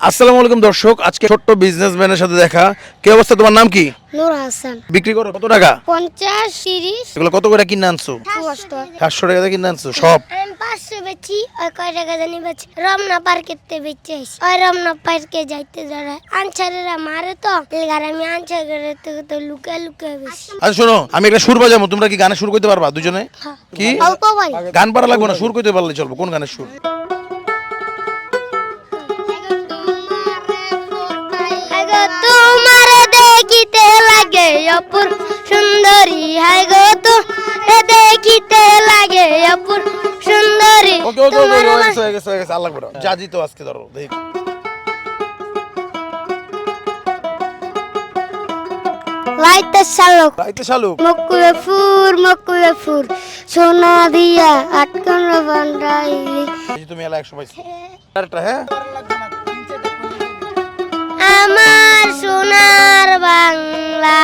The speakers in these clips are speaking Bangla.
আসসালামু আলাইকুম দর্শক আজকে ছোট্ট বিজনেসম্যানের সাথে দেখা। কি অবস্থা তোমার নাম কি? নূর হাসান। বিক্রি করো কত টাকা? পঞ্চাশ তিরিশ। এগুলো কত করে কিনে আনছো? পাঁচশো সাতশো টাকা দিয়ে কিনে আনছো সব? আমি পাঁচশো বেচি ওই কয় টাকা জানি বেচি। রমনা পার্কেতে বেচে আইছি। ওই রমনা পার্কে যাইতে যারা আনসারেরা মারে তো এলাকার আমি আনসার করে থেকে তো লুকে লুকে বেশি আচ্ছা শোনো আমি একটা সুর বাজাবো তোমরা কি গানে সুর করতে পারবা দুজনে? কি? অল্প গান পারা লাগবে না সুর করতে পারলে চলবো কোন গানের সুর? দেখিতে লাগে অপুর সুন্দরী হাই গো তো এ দেখিতে লাগে অপুর সুন্দরী। ওকে ওকে ওকে হয়ে গেছে হয়ে গেছে গেছে আল্লাহ বড় যা জিতো আজকে ধরো দেখি। লাইতে শালক রাইতে শালুক। ফুর ফুর সোনা দিয়া আটকান বান্ডাইলি এই তুমি এলা একশো পাইছো আরেকটা হ্যাঁ? আমার সোনার বাংলা।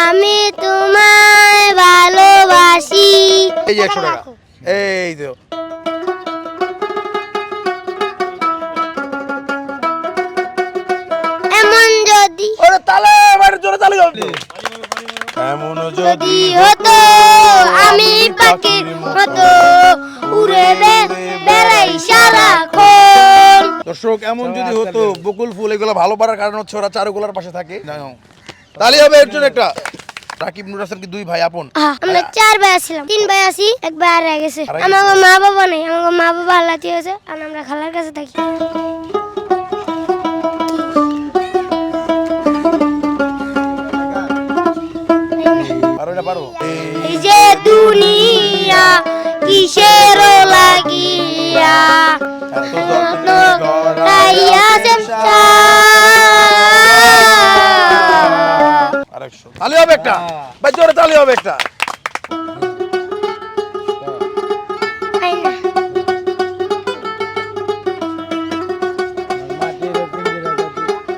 আমি তোমায় ভালোবাসি। এই যে একশো টাকা। এই যে এমন যদি ওরে তালে বাইরে জোরে তালে যাও এমন যদি যদি হতো আমি পাখির মতো। দর্শক এমন যদি হতো বকুল ফুল এগুলো ভালো পারার কারণ হচ্ছে ওরা চারুকলার পাশে থাকে। তাহলে হবে এর জন্য একটা। রাকিব নুর হাসান কি দুই ভাই আপন? আমরা চার ভাই আছিলাম। তিন ভাই আছি এক ভাই আর গেছে। আমার মা বাবা নেই আমার মা বাবা আল্লাহ হয়েছে আর আমরা খালার কাছে থাকি। একটা। ভাই জোরে তালি হবে একটা।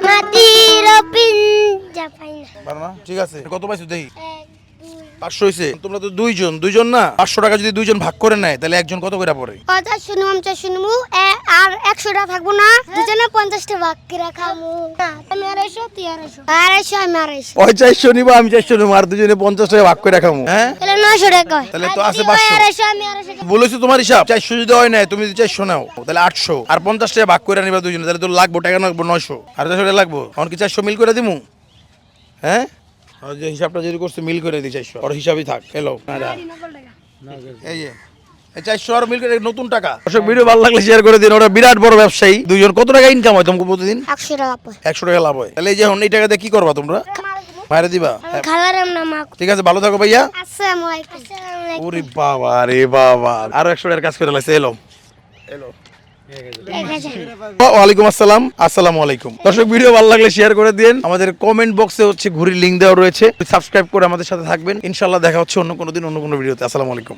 মাটির পিঞ্জা পাই না। পারো না? ঠিক আছে। কত পাইছো দেখি। পাঁচশো হয়েছে তোমরা তো দুইজন। দুইজন না? পাঁচশো টাকা যদি দুইজন ভাগ করে নেয় তাহলে একজন কত করে পড়ে? পঞ্চাশ শুনু পঞ্চাশ শুনব আর একশোটা থাকব না দুজনে পঞ্চাশটা ভাগ করে আমি আড়াইশো তুই আড়াইশো আড়াইশো আমি আড়াইশো ওই চারশো নিবো আমি চারশো নেব আর দুজনে পঞ্চাশ টাকা ভাগ করে রাখাবো হ্যাঁ? তাহলে নয়শো টাকা তাহলে তো আছে 500 আড়াইশো আমি আড়াইশো বলেছি তোমার হিসাব। চারশো যদি হয় নাই তুমি যদি চারশো নাও তাহলে আটশো। আর পঞ্চাশ টাকা ভাগ করে নিবা দুজনে তাহলে তো লাগবো টাকা লাগবো নয়শো। আর চারশো টাকা লাগবো। আমার কি চারশো মিল করে দিমু? হ্যাঁ? আর যে হিসাবটা যদি করছে মিল করে দিই চারশো। আর হিসাবই থাক এলো। এই যে। চারশো আর নতুন টাকা। দর্শক ভিডিও ভালো লাগলে শেয়ার করে দিন। ওরা বিরাট বড় ব্যবসায়ী। দুইজন কত টাকা ইনকাম হয় তোমাকে প্রতিদিন? একশো টাকা একশো টাকা লাভ হয়। তাহলে এই যে এই টাকা দিয়ে কি করবা তোমরা? বাইরে দিবা? খালার না মা। ঠিক আছে ভালো থাকো ভাইয়া। ওরে বাবা রে বাবা। আরও একশো টাকার কাজ করে লাগছে এলো। এলো। ওয়ালাইকুম আসসালাম আসসালামু আলাইকুম। দর্শক ভিডিও ভালো লাগলে শেয়ার করে দিন। আমাদের কমেন্ট বক্সে হচ্ছে ঘুরির লিঙ্ক দেওয়া রয়েছে। সাবস্ক্রাইব করে আমাদের সাথে থাকবেন। ইনশাল্লাহ দেখা হচ্ছে অন্য কোনো দিন অন্য কোনো ভিডিওতে আসসালামু আলাইকুম।